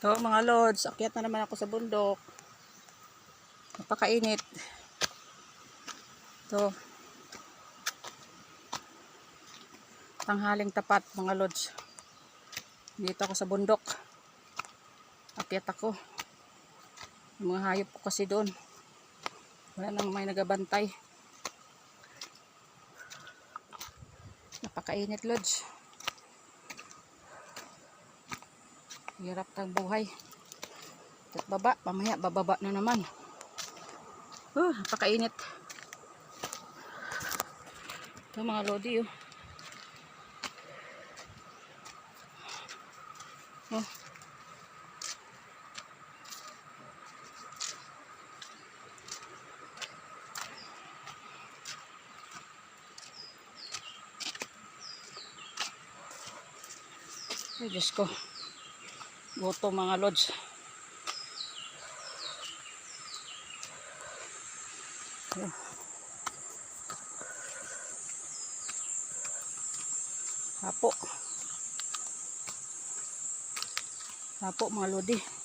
To mga lods, akyat na naman ako sa bundok. Napakainit. To. Tanghaling tapat mga lods. Dito ako sa bundok. Akyat ako. Mga hayop ko kasi doon. Wala nang may nagabantay. Napakainit lods. Hirap kang buhay. At baba, mamaya bababa na naman. Oh, napakainit. Ito mga lodi oh. Oh. Ay, Diyos ko. Goto mga lods. Ayan. Hapo. Hapo mga lodi.